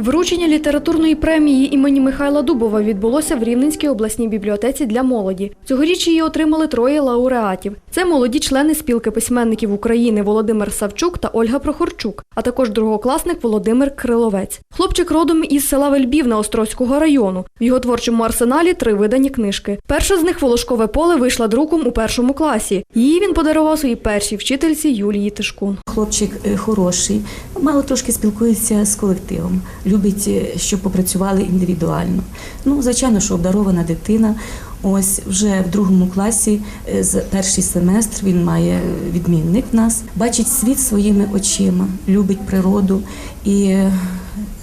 Вручення літературної премії імені Михайла Дубова відбулося в Рівненській обласній бібліотеці для молоді. Цьогоріч її отримали троє лауреатів. Це молоді члени спілки письменників України Володимир Савчук та Ольга Прохорчук, а також другокласник Володимир Криловець. Хлопчик родом із села Вельбівна Острозького району. В його творчому арсеналі три видані книжки. Перша з них Волошкове поле вийшла друком у першому класі. Її він подарував своїй першій вчительці Юлії Тишкун. Хлопчик е, хороший, мало трошки спілкується з колективом, любить, е, щоб попрацювали індивідуально. Ну, звичайно, що обдарована дитина. Ось вже в другому класі е, перший семестр він має відмінник в нас, бачить світ своїми очима, любить природу і е,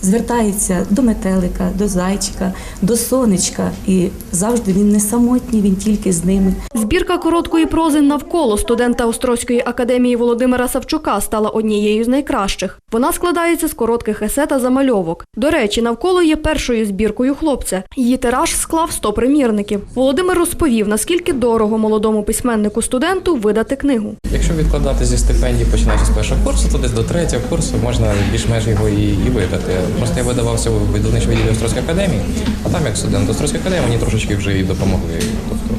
звертається до метелика, до зайчика, до сонечка. І завжди він не самотній, він тільки з ними. Збірка короткої прози навколо студента Острозької академії Володимира Савчука стала однією з найкращих. Вона складається з коротких есе та замальовок. До речі, навколо є першою збіркою хлопця. Її тираж склав 100 примірників. Володимир розповів, наскільки дорого молодому письменнику студенту видати книгу. Якщо відкладати зі стипендії, починаючи з першого курсу, то десь до третього курсу можна більш-менш його і, і видати. Просто я видавався в видавничому відділі Острозької академії, а там як студент Острозької академії мені трошечки вже і допомогли. Тобто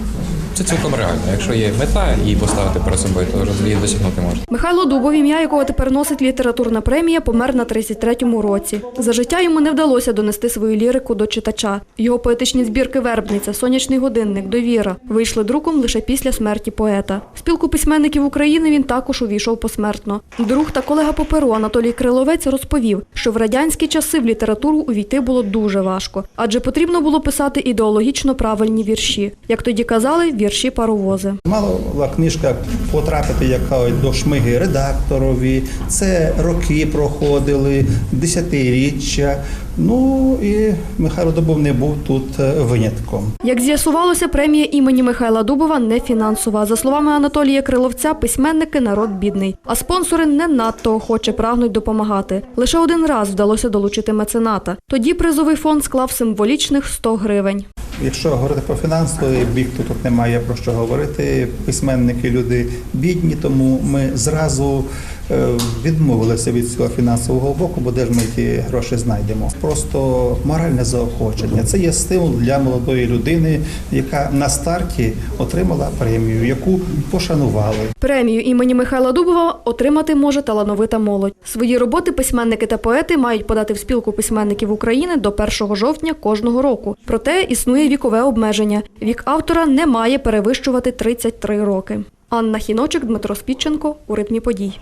це цілком реально. Якщо є мета і поставити перед собою, то її досягнути можна. Михайло Дубов, ім'я якого тепер носить літературна премія, помер на 33-му році. За життя йому не вдалося донести свою лірику до читача. Його поетичні збірки Вербниця, Сонячний годинник, Довіра вийшли друком лише після смерті поета. В спілку письменників України він також увійшов посмертно. Друг та колега по перу Анатолій Криловець розповів, що в радянські часи в літературу увійти було дуже важко, адже потрібно було писати ідеологічно правильні вірші. Як тоді казали, вірші паровози. Мала книжка потрапити яка до шмиги редакторові. Це роки проходили, десятиріччя. Ну і Михайло Добов не був тут е, винятком. Як з'ясувалося, премія імені Михайла Дубова не фінансова. За словами Анатолія Криловця, письменники народ бідний, а спонсори не надто охоче прагнуть допомагати. Лише один раз вдалося долучити мецената. Тоді призовий фонд склав символічних 100 гривень. Якщо говорити про фінансовий бік, то тут немає про що говорити. Письменники люди бідні, тому ми зразу відмовилися від цього фінансового боку, бо де ж ми ті гроші знайдемо. Просто моральне заохочення. Це є стимул для молодої людини, яка на старті отримала премію, яку пошанували. Премію імені Михайла Дубова отримати може талановита молодь. Свої роботи письменники та поети мають подати в спілку письменників України до 1 жовтня кожного року. Проте існує вікове обмеження. Вік автора не має перевищувати 33 роки. Анна Хіночик, Дмитро Спідченко у ритмі подій.